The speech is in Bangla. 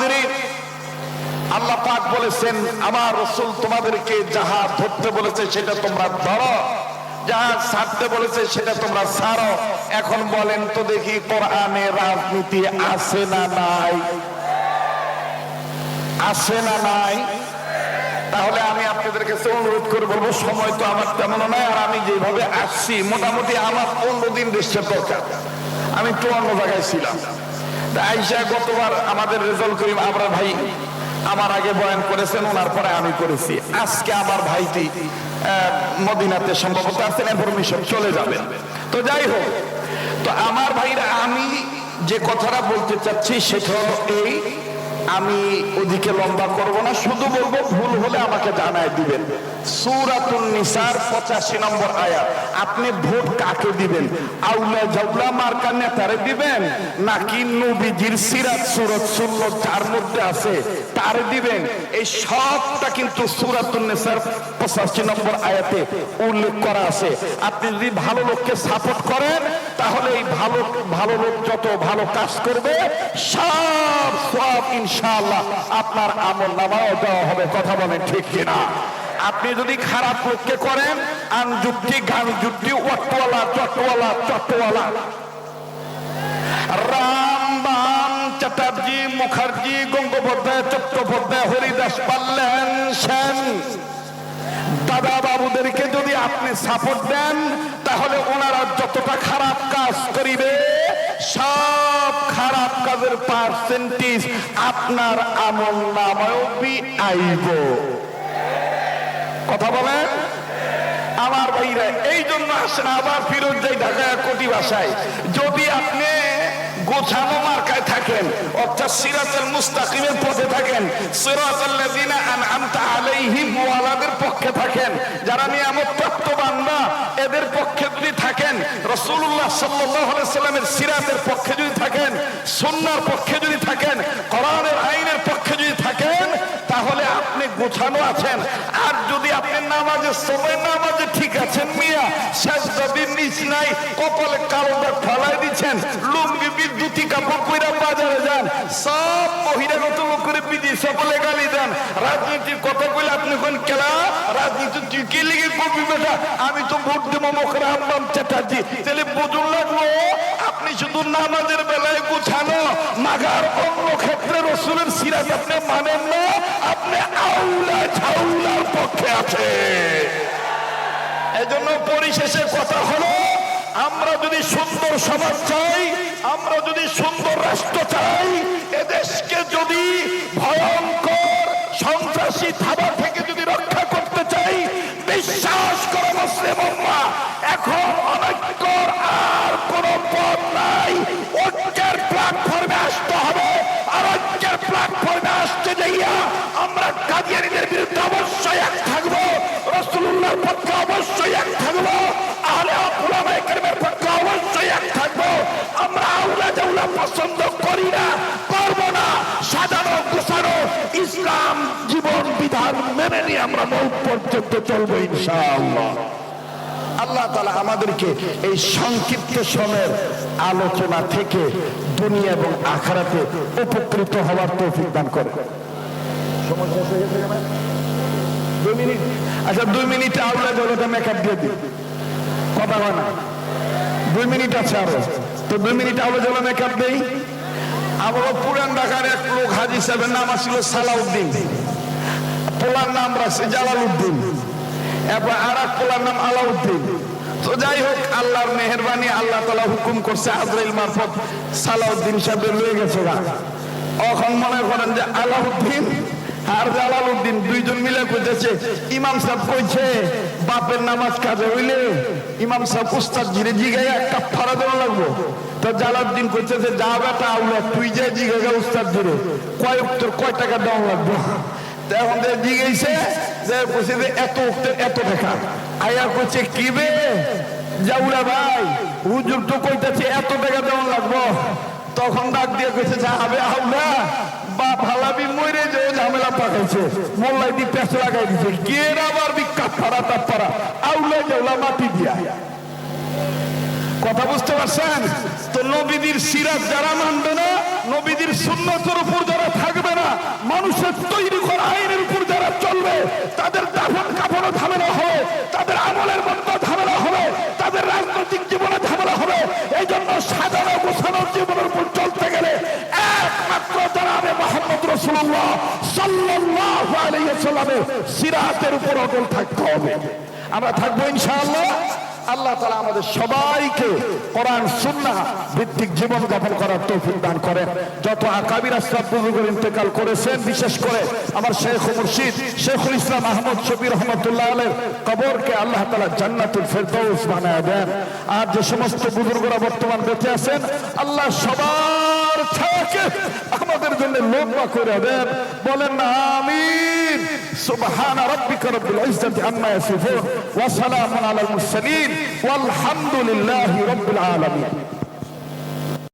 হাজিরিন আল্লাহ পাক বলেছেন, আমার রসুল তোমাদেরকে যাহা ধরতে বলেছে, সেটা তোমরা ধরো। যাহা ছাড়তে বলেছে, সেটা তোমরা ছাড়ো। এখন বলেন তো দেখি কোরআনে রাজনীতি আছে না নাই? আছে না নাই? তাহলে আমি আপনাদের কাছে অনুরোধ করে বলব, সময় তো আমার তেমন নয় আর আমি যেভাবে আসছি, মোটামুটি আমার পনেরো দিন রেস্টের দরকার। আমি একটু অন্য জায়গায় ছিলাম। তা আইসা গতবার আমাদের রেজাল্ট করিম আমরা ভাই আমার আগে বয়ান করেছেন, ওনার পরে আমি করেছি। আজকে আমার ভাইটি মদিনাতে সম্ভবত আছেন এফরমেশন চলে যাবেন। তো যাই হোক, তো আমার ভাইরা আমি যে কথাটা বলতে চাচ্ছি সেটা হলো এই আমি ওদিকে লম্বা করব না, শুধু বলব ভুল হলে আমাকে জানায় দিবেন। সুরাতুন নিসার, পঁচাশি নম্বর আয়াত। আপনি ভোট কাকে দিবেন? আউলা জাউলা মার্কা নেতারে দিবেন? নাকি নবীজির সিরাত সুরত সুল্ল যার মধ্যে আছে তার দিবেন? এই সবটা কিন্তু সুরাতুন নিসার, পঁচাশি নম্বর আয়াতে উল্লেখ করা আছে। আপনি যদি ভালো লোককে সাপোর্ট করেন, তাহলে এই ভালো ভালো লোক যত ভালো কাজ করবে, সব সব ইনশাআল্লাহ আপনার আমল নামাও দেওয়া হবে, কথা বলেন ঠিক কিনা? আপনি যদি খারাপ লোককে করেন আন যুক্তি গান যুক্তি ওয়াটওয়ালা, চটওয়ালা চটওয়ালা। রাম বাম চ্যাটার্জি, মুখার্জি, গঙ্গোপাধ্যায়, চট্টোপাধ্যায়, হরিদাস পাল্লেন সেন। দাদা বাবুদেরকে যদি আপনি সাপোর্ট দেন, তাহলে ওনারা যতটা খারাপ কাজ করিবে, সব খারাপ কাজের পার্সেন্টেজ আপনার আমল নামায়ও আইব কথা বলেন? আমার ভাইরা এই জন্য আসেন আবার ফিরত যাই ঢাকায় কোটি ভাষায় যদি আপনি গোছানো মার্কায় থাকেন, অর্থাৎ সিরাতুল মুস্তাকিমের পথে থাকেন আলাইহিম ওয়ালাদের পক্ষে থাকেন, যারা নিয়ামত প্রাপ্ত বান্দা, এদের পক্ষে যদি থাকেন আলাইহি সাল্লামের সিরাতের পক্ষে যদি থাকেন, সুন্নাহর পক্ষে যদি থাকেন, কোরআনের আইনের পক্ষে যদি থাকেন, তাহলে আপনি গোছানো আছেন। আর যদি আপনি নামাজের সময় নামাজে ঠিক আছেন মিয়া, শেষ যদি নিচ নাই, কপালে কালো ফলাই দিচ্ছেন, লুঙ্গি কাপড় বাজারে যান। সব সকলে গালি দেন। রাজনীতির কথা কইলে আপনি কোন কেলা রাজনীতি লিগে বেটা? আমি তো ভোট দেবো চ্যাটার্জি। তাহলে বুঝুন লাগল, আপনি শুধু নামাজের বেলায় গুছানো, মাগার অন্য ক্ষেত্রে রসুলের সিরাজ আপনি মানেন না, আপনি আউলা ঝাউলার পক্ষে আছে এজন্য পরিশেষে কথা হলো আমরা যদি সুন্দর সমাজ চাই আমরা যদি সুন্দর রাষ্ট্র চাই এদেশকে যদি ভয়ঙ্কর সন্ত্রাসী থাবা থেকে যদি রক্ষা করতে চাই বিশ্বাস করে মুসলিম উম্মাহ, এখন অনৈক্যর আর কোন পথ নাই ঐক্যের প্ল্যাটফর্মে আসতে হবে আর ঐক্যের প্ল্যাটফর্মে আসতে যাইয়া আমরা কাদিয়ানিদের বিরুদ্ধে অবশ্যই এক থাকব রসুল্লাহর পক্ষে অবশ্যই এক থাকব আহলে উলামায়ে কেরামের পক্ষে অবশ্যই এক থাকব আমরা আউলা জাউলা পছন্দ করি না করব না সাজানো গোছানো ইসলাম বিধান মেনে নিয়ে আমরা মৌত পর্যন্ত চলবো ইনশাআল্লাহ। আল্লাহ তালা আমাদেরকে এই সংক্ষিপ্ত সময়ের আলোচনা থেকে দুনিয়া এবং আখারাতে উপকৃত হওয়ার তৌফিক দান করে। আচ্ছা দুই মিনিট আউলা জলটা মেকআপ দিয়ে দিই। কথা হয় না। দুই মিনিট আছে আরও। তো দুই মিনিট আউলা জল মেকআপ দেই। আবারও পুরান ঢাকার এক লোক হাজি সাহেবের নাম ছিল সালাউদ্দিন। পোলার নাম রাখছে জালালউদ্দিন। এরপর আর এক পোলার নাম আলাউদ্দিন। তো যাই হোক, আল্লাহর মেহরবানি, আল্লাহ তালা হুকুম করছে আজরাইল মারফত সালাউদ্দিন গেছে মনে করেন যে আলাউদ্দিন আর জালালউদ্দিন দুইজন মিলে কইতেছে, ইমাম সাহেব কইছে, বাপের নামাজ কাজে হইলে ইমাম সাহেব উস্তাদ জিরে জিগাই একটা ফাড়া দেওয়া লাগবো। তো জালাউদ্দিন কইতেছে, যা বেটা আউলা তুই যে জিগাই উস্তাদ জিরে, কয় উত্তর, কয় টাকা দেওয়া লাগবো? যে যে যে এত এত আয়া কি বে? ভাই, হুজুর তো কইতেছে এত টাকা দেওয়া লাগবো। তখন ডাক দিয়ে কইছে যাবে আউলা যে ঝামেলা পাঠাইছে মোল্লাই দি পেছ লাগাই দিছে। কে আবার আউলা জাউলা মাটি দিয়া। কথা বুঝতে পারছেন? তো নবীদের সিরাত যারা মানবে না, নবীদের সুন্নতের উপর যারা থাকবে না, মানুষের তৈরি চলবে। তাদের দাফন কাপড়ও ঝামেলা হবে। তাদের আমলের মধ্যে ঝামেলা হবে। তাদের রাজনৈতিক জীবনে ঝামেলা হবে। এই জন্য সাজানো গোছানোর জীবনের উপর চলতে গেলে একমাত্র জানাবে মোহাম্মদ রসুল্লাহ সাল্লাহ আলাইসাল্লামের সিরাতের উপর অটল থাকতে হবে। আমরা থাকব ইনশাআল্লাহ। আল্লাহ তালা আমাদের সবাইকে কোরআন সুন্না ভিত্তিক জীবন যাপন করার তৌফিক দান করেন যত আকাবির আসলাম বুজুগের ইন্তেকাল করেছেন, বিশেষ করে আমার শেখ মুর্শিদ, শেখুল ইসলাম আহমদ শফি রহমতুল্লাহ আলের কবরকে আল্লাহ তালা জান্নাতুল ফেরদৌস বানায় দেন। আর যে সমস্ত বুজুর্গরা বর্তমান বেঁচে আছেন, আল্লাহ সবার ছায়াকে আমাদের জন্য লম্বা করে দেন। বলেন না, আমিন। সুবহান রাব্বিকা রব্বিল ইজ্জাতি আম্মা ইয়াসিফুন। ওয়া সালামুন আলাল মুরসালিন। ওয়ালহামদুলিল্লাহি রাব্বিল আলামিন।